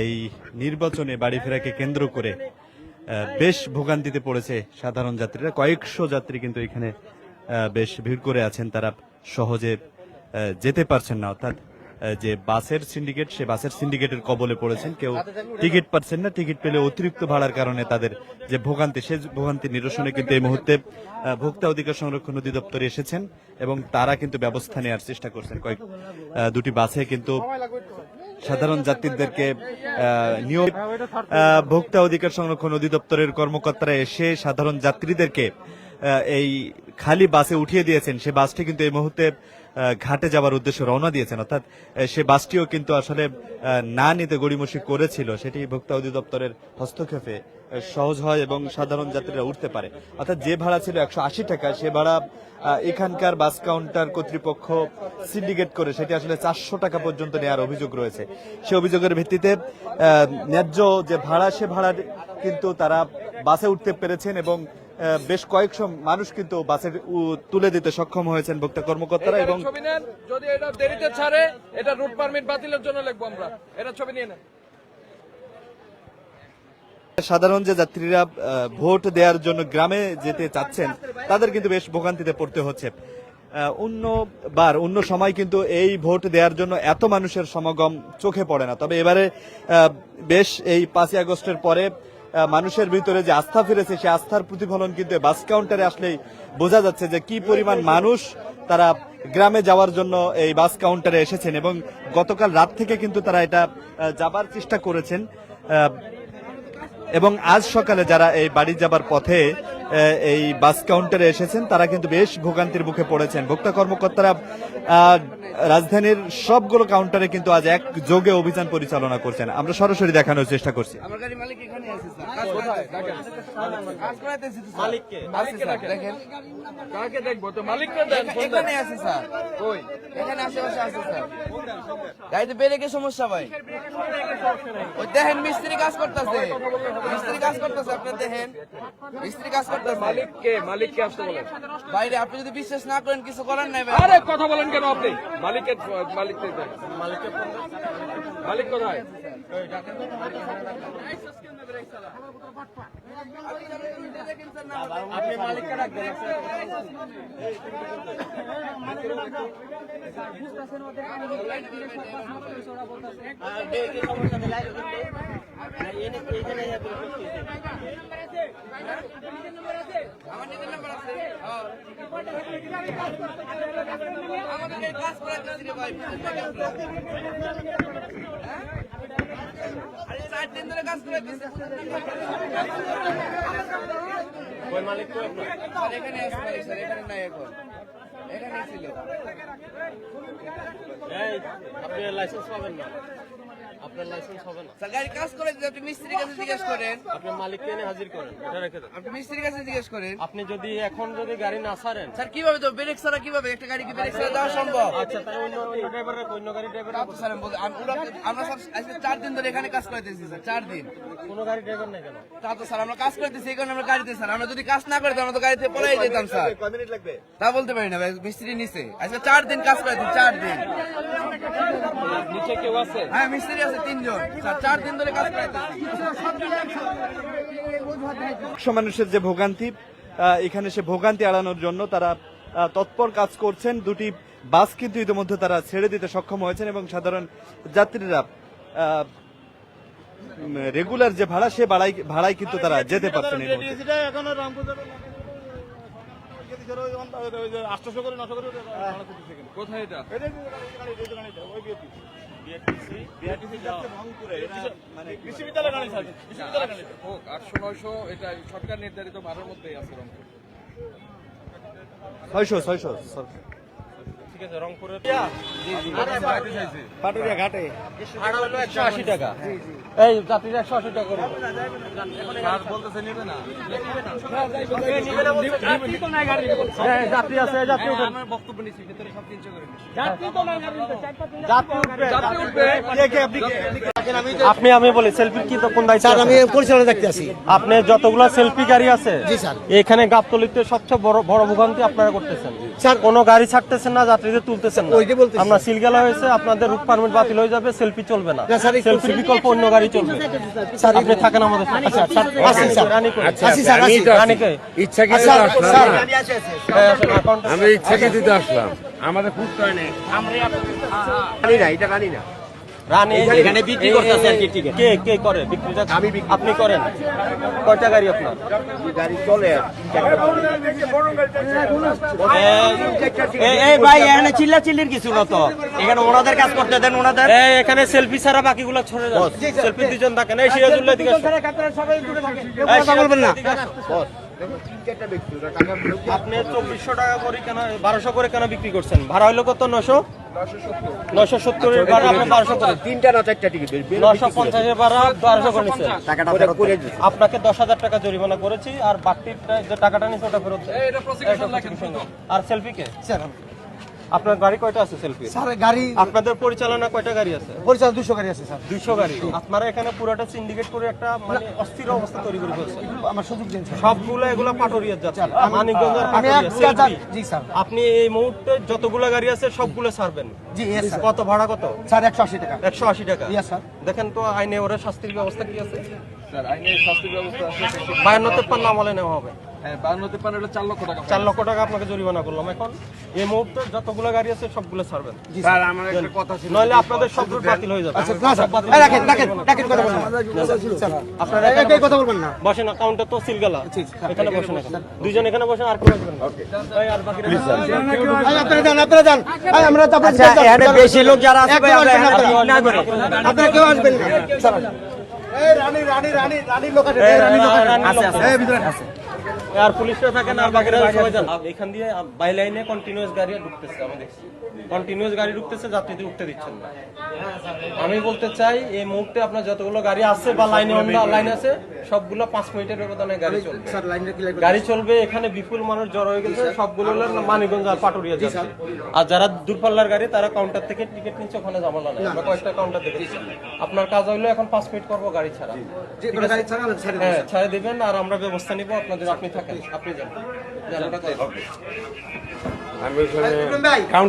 এই নির্বাচনে বাড়ি ফেরাকে কেন্দ্র করে বেশ ভোগান্তিতে পড়েছে সাধারণ যাত্রীরা। কয়েকশো যাত্রী কিন্তু এখানে বেশ ভিড় করে আছেন। তারা সহজে যেতে পারছেন না। অর্থাৎ যে বাসের সিন্ডিকেট সে বাসের সিন্ডিকেটের কবলে পড়েছেন। কেউ টিকিট পাচ্ছেন না। টিকিট পেলে অতিরিক্ত ভাড়ার কারণে তাদের যে ভোগান্তি, সে ভোগান্তি নিরসনে কিন্তু এই মুহূর্তে ভোক্তা অধিকার সংরক্ষণ অধিদপ্তরে এসেছেন এবং তারা কিন্তু ব্যবস্থা নেওয়ার চেষ্টা করছেন। কয়েক দুটি বাসে কিন্তু সাধারণ যাত্রীদেরকে নিয়োগ ভোক্তা অধিকার সংরক্ষণ অধিদপ্তরের কর্মকর্তারা এসে সাধারণ যাত্রীদেরকে এই খালি বাসে উঠিয়ে দিয়েছেন। সে বাসটি কিন্তু এই মুহূর্তে ঘাটে যাওয়ার উদ্দেশ্যে রওনা দিয়েছেন। অর্থাৎ সে বাসটিও কিন্তু আসলে না নিতে গড়িমসি করেছিল। সেটি ভোক্তা অধিদপ্তরের হস্তক্ষেপে সহজ হয় এবং সাধারণ যাত্রীরা উঠতে পারে। অর্থাৎ, যে ভাড়া ছিল একশো আশি টাকা, সে ভাড়া এখানকার বাস কাউন্টার কর্তৃপক্ষ সিন্ডিকেট করে সেটি আসলে চারশো টাকা পর্যন্ত নেওয়ার অভিযোগ রয়েছে। সে অভিযোগের ভিত্তিতে ন্যায্য যে ভাড়া, সে ভাড়া কিন্তু তারা বাসে উঠতে পেরেছেন এবং বেশ কয়েকশো মানুষ কিন্তু বাসে তুলে দিতে সক্ষম হয়েছেন ভোক্তা কর্মকর্তারা এবং ছবি নেন। যদি এটা দেরিতে ছাড়ে এটা রুট পারমিট বাতিলের জন্য লিখব আমরা। এটা ছবি নিয়ে নেন। সাধারণ যে যাত্রীরা ভোট দেওয়ার জন্য গ্রামে যেতে চাচ্ছেন তাদের কিন্তু বেশ ভোগান্তিতে পড়তে হচ্ছে। অন্য বার অন্য সময় কিন্তু এই ভোট দেওয়ার জন্য এত মানুষের সমাগম চোখে পড়ে না। তবে এবারে বেশ এই পাঁচই আগস্টের পরে মানুষের ভিতরে যে আস্থা ফিরেছে, সেই আস্থার প্রতিফলন কিন্তু বাস কাউন্টারে আসলেই বোঝা যাচ্ছে যে কি পরিমাণ মানুষ তারা গ্রামে যাওয়ার জন্য এই বাস কাউন্টারে এসেছেন এবং গতকাল রাত থেকে কিন্তু তারা এটা যাবার চেষ্টা করেছেন। এবং আজ সকালে যারা এই বাড়ি যাবার পথে এই বাস কাউন্টারে এসেছেন। তারা কিন্তু বেশ ভোগান্তির মুখে পড়েছেন। ভোক্তা কর্মকর্তারা রাজধানীর সবগুলো কাউন্টারে কিন্তু আজ এক যোগে অভিযান পরিচালনা করছেন। আমরা সরাসরি দেখানোর চেষ্টা করছি। আমার গাড়ি মালিক এখানে আছে স্যার। কাজ কোথায় কাজ করাইতেছি তো স্যার। মালিককে। মালিককে স্যার ডাকেন। দেখেন। কাকে দেখব? তো মালিককে দেন ফোন দেন। এখানে আছে স্যার। কই? এখানে আশেপাশে আছে স্যার। গাড়িতে ব্রেকে সমস্যা ভাই। ওই দেখেন মিস্ত্রি কাজ করতেছে। মিস্ত্রি কাজ করতেছে আপনি দেখেন। মিস্ত্রি কাজ করতেছে মালিককে মালিককে আসতে বলেন। বাইরে আপনি যদি বিশ্বাস না করেন কিছু করার নাই আরে কথা বলেন কেন আপনি? মালিকের মালিককে দেন। মালিককে মালিক কোথায়? আপনি মালিককে রাখবেন এখানে মালিক স্যার এখানে নাই এখন এখানে ছিল আপনার লাইসেন্স পাবেন না। আপনার লাইসেন্স হবে না। স্যার গাড়ি কাজ করে দিতে আপনি মিস্ত্রির কাছে জিজ্ঞেস করেন। আপনি মালিককে এনে হাজির করেন এটা রেখে দেন। আপনি মিস্ত্রির কাছে জিজ্ঞেস করেন। আপনি যদি এখন যদি গাড়ি না ছাড়েন স্যার কীভাবে তো ব্রেক ছাড়া কীভাবে একটা গাড়ি কি ব্রেক ছাড়া যাওয়া সম্ভব? আচ্ছা তাহলে অন্য অন্য ড্রাইভারের অন্য গাড়ি ড্রাইভার স্যার আমরা স্যার আজকে চার দিন ধরে এখানে কাজ করতেছি স্যার চার দিন। কোনো গাড়ি ড্রাইভার নাই কেন? তা তো স্যার আমরা কাজ করতেছি এই কারণে আমরা গাড়িতে স্যার আমরা যদি কাজ না করতাম আমরা তো গাড়িতে পলাই যেতাম স্যার। তা বলতে পারি না ভাই মিস্ত্রি নিচে আজকে চার দিন কাজ করেছি চার দিন। নিচে কেউ আছে? হ্যাঁ মিস্ত্রি আছে তিনজন। স্যার চার দিন ধরে কাজ করাইতেছি মানুষের যে ভোগান্তি এখানে সে ভোগান্তি এড়ানোর জন্য তারা তৎপর কাজ করছেন। দুটি বাস কিন্তু ইতিমধ্যে তারা ছেড়ে দিতে সক্ষম হয়েছেন এবং সাধারণ যাত্রীরা রেগুলার যে ভাড়া সে ভাড়াই ভাড়ায় কিন্তু তারা যেতে পারছেন এই ছয়শো কোথায় এটা? হোক আটশো নয়শো এটা সরকার নির্ধারিত মারের মধ্যেই আছে রংপুর। ছয়শো ছয়শো ঠিক আছে রংপুরের পাটুরিয়া ঘাটে। ভাড়া হলো একশো আশি টাকা। এই যাত্রীর একশো আশি টাকা করে। যাত্রী আছে যাত্রী উঠেন। বক্তব্য নিচ্ছি ভেতরে সব তিনশো করে যাত্রী উঠবে যাত্রী উঠবে। কে কে আপনি আমি বলি সেলফি কি তো কোন দায়িত্ব স্যার আমি পরিচালনা দেখতে আছি আপনি যতগুলো সেলফি গাড়ি আছে জি, স্যার। এখানে গাবতলিতে সবচেয়ে বড় বড় ভোগান্তি আপনারা করতেছেন। স্যার। কোনো গাড়ি ছাড়তেছেন না যাত্রী যাত্রীদের তুলতেছেন না। আমরা সিলগালা হয়েছে আপনাদের রুট পারমিট বাতিল হয়ে যাবে সেলফি চলবে না। সেলফির বিকল্প অন্য গাড়ি চলবে। আপনি থাকেন আমাদের। স্যার, রানী কই? রানীকে ইচ্ছাকৃত স্যার, আসলাম? না। আমরা আমাদের খুঁজতে হয় নাই। রানী এখানে বিক্রি করতেছে আর কি টিকিট। কে কে করে? বিক্রিটা আপনি করেন। কয়টা গাড়ি আপনার? এই ভাই এখানে চিল্লা চিল্লির কিছু না তো। এখানে ওনাদের কাজ করতে দেন ওনাদের। এখানে সেলফি ছাড়া বাকিগুলো ছড়ে সেলফি দুজন থাকেন। এই সিরাজুল্লাহ দিকে। এই, সিরাজুল্লাহ দিকে আসুন। আপনি চব্বিশশো টাকা করে কেন বারোশো করে কেন বিক্রি করছেন। ভাড়া হইল কত? নশো নশো সত্তরের ভাড়া আপনি বারোশো করে তিনটা না চারটা টিকিট নশো পঞ্চাশের ভাড়া বারোশো করে নিচ্ছেন টাকাটা ফেরত করে দিচ্ছি আপনাকে দশ হাজার টাকা জরিমানা করেছি আর বাকির যে টাকাটা নিচ্ছে ওটা ফেরত আর সেলফি কে? আপনার গাড়ি কয়টা আছে সেলফি স্যার গাড়ি আপনাদের পরিচালনা কয়টা গাড়ি আছে? পরিচালনা দুশো গাড়ি আছে স্যার। দুইশো গাড়ি। আপনারা এখানে পুরোটা সিন্ডিকেট করে একটা মানে অস্থির অবস্থা তৈরি করে ফেলছেন। আমার সুযোগ দিন সবগুলো এগুলো পাটরিয়ার যাচ্ছে। মানিকগঞ্জের জি স্যার। আপনি এই মুহূর্তে যতগুলো গাড়ি আছে সবগুলো ছাড়বেন। জি ইয়েস কত ভাড়া কত? স্যার একশো আশি টাকা। একশো আশি টাকা। Sir. দেখেন তো আইনে ওরা শাস্তির ব্যবস্থা কি আছে? স্যার আইনের শাস্তির ব্যবস্থা আছে। বায়ান্ন তেপ্পান্ন আমলে নেওয়া হবে। হ্যাঁ বায়ান্নতে এটা চার লক্ষ টাকা চার লক্ষ টাকা আপনাকে জরিমানা করলাম। এখন এই মুহূর্তে যতগুলো গাড়ি আছে সবগুলো ছাড়বেন। স্যার আমার একটা কথা ছিল। নইলে আপনাদের সব রুট বাতিল হয়ে যাবে। আচ্ছা না স্যার রাখেন রাখেন রাখেন কথা বলবেন আপনারা এই- কথা বলবেন না। বসেন। কাউন্টার তো সিলগালা। এখানে বসেন এখানে। দুইজন এখানে বসেন আর কেউ আসবেন না। ভাই, আর বাকিরা এই, আপনারা যান আপনারা যান। এই, আমরা তো আচ্ছা এখানে বেশি লোক যারা আছে ভাই আমরা না, করে আপনারা কেউ আসবেন না। স্যার এই রানী রানী রানী রানীর লোক আছে এই আছে আছে। এই ভিতরে আছে আর পুলিশরা থাকেন আর বাকিরা সবাই যান এখান দিয়ে বাই লাইনে কন্টিনিউয়াস গাড়ি ঢুকতেছে আমি দেখছি। কন্টিনিউয়াস গাড়ি ঢুকতেছে যাত্রীদের উঠতে দিচ্ছেন না। আমি বলতে চাই এই মুহূর্তে আপনার যতগুলো গাড়ি আছে বা লাইনে অন্য লাইন আছে সবগুলো পাঁচ মিনিটের ব্যবধানে গাড়ি চলবে। গাড়ি চলবে এখানে বিপুল মানুষ জড়ো হয়ে গেছে সবগুলো হলো মানিকগঞ্জ আর পাটুরিয়া যাচ্ছে আর যারা দূরপাল্লার গাড়ি তারা কাউন্টার থেকে টিকিট নিচ্ছে ওখানে ঝামেলা নেই। আমরা কয়েকটা কাউন্টার দেখেছি। আপনার কাজ হইল এখন পাঁচ মিনিট করব গাড়ি ছাড়া। ছাড়া। হ্যাঁ ছাড়ে দিবেন আর আমরা ব্যবস্থা নিব আপনাদের আপনি থাকেন আপনি জানেন। আমি ওখানে কাউন্টার